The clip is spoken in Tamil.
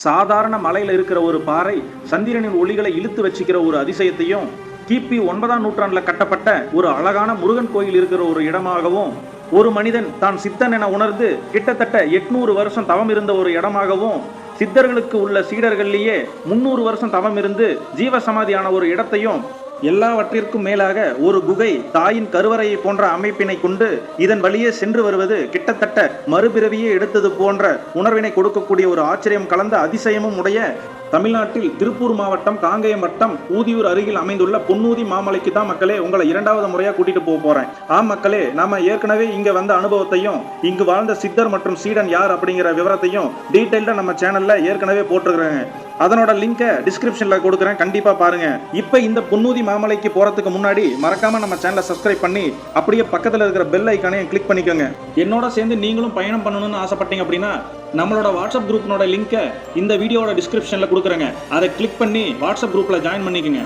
சாதாரண மலையில் இருக்கிற ஒரு பாறை சந்திரனின் ஒளிகளை இழுத்து வச்சுக்கிற ஒரு அதிசயத்தையும் கிபி ஒன்பதாம் நூற்றாண்டில் கட்டப்பட்ட ஒரு அழகான முருகன் கோயில் இருக்கிற ஒரு இடமாகவும் ஒரு மனிதன் தான் சித்தன் என உணர்ந்து கிட்டத்தட்ட எட்நூறு வருஷம் தவம் இருந்த ஒரு இடமாகவும் சித்தர்களுக்கு உள்ள சீடர்கள்லேயே முன்னூறு வருஷம் தவம் இருந்து ஜீவசமாதியான ஒரு இடத்தையும் எல்லாவற்றிற்கும் மேலாக ஒரு குகை தாயின் கருவறையை போன்ற அமைப்பினை கொண்டு இதன் வழியே சென்று வருவது கிட்டத்தட்ட மறுபிறவியே எடுத்தது போன்ற உணர்வினை கொடுக்கக்கூடிய ஒரு ஆச்சரியம் கலந்த அதிசயமும் உடைய தமிழ்நாட்டில் திருப்பூர் மாவட்டம் காங்கேயம் வட்டம் ஊதியூர் அருகில் அமைந்துள்ள பொன்னூதி மாமலைக்கு தான் மக்களே உங்களை இரண்டாவது முறையாக கூட்டிட்டு போக போறேன். ஆ மக்களே நாம ஏற்கனவே இங்க வந்த அனுபவத்தையும் இங்கு வாழ்ந்த சித்தர் மற்றும் சீடன் யார் அப்படிங்கிற விவரத்தையும் டீட்டெயில்டா நம்ம சேனல்ல ஏற்கனவே போட்டிருக்கிறேங்க. அதனோட லிங்கை டிஸ்கிரிப்ஷனில் கொடுக்குறேன். கண்டிப்பாக பாருங்கள் இப்போ இந்த பொன்னூதி மாமலைக்கு போகிறதுக்கு முன்னாடி மறக்காமல் நம்ம சேனலை சப்ஸ்கிரைப் பண்ணி அப்படியே பக்கத்தில் இருக்கிற பெல் ஐக்கானையும் கிளிக் பண்ணிக்கோங்க. என்னோட சேர்ந்து நீங்களும் பயணம் பண்ணணும்னு ஆசைப்பட்டீங்க அப்படின்னா நம்மளோட வாட்ஸ்அப் குரூப்னோட லிங்கை இந்த வீடியோட டிஸ்கிரிப்ஷனில் கொடுக்குறேங்க. அதை கிளிக் பண்ணி வாட்ஸ்அப் குரூப்பில் ஜாயின் பண்ணிக்கோங்க.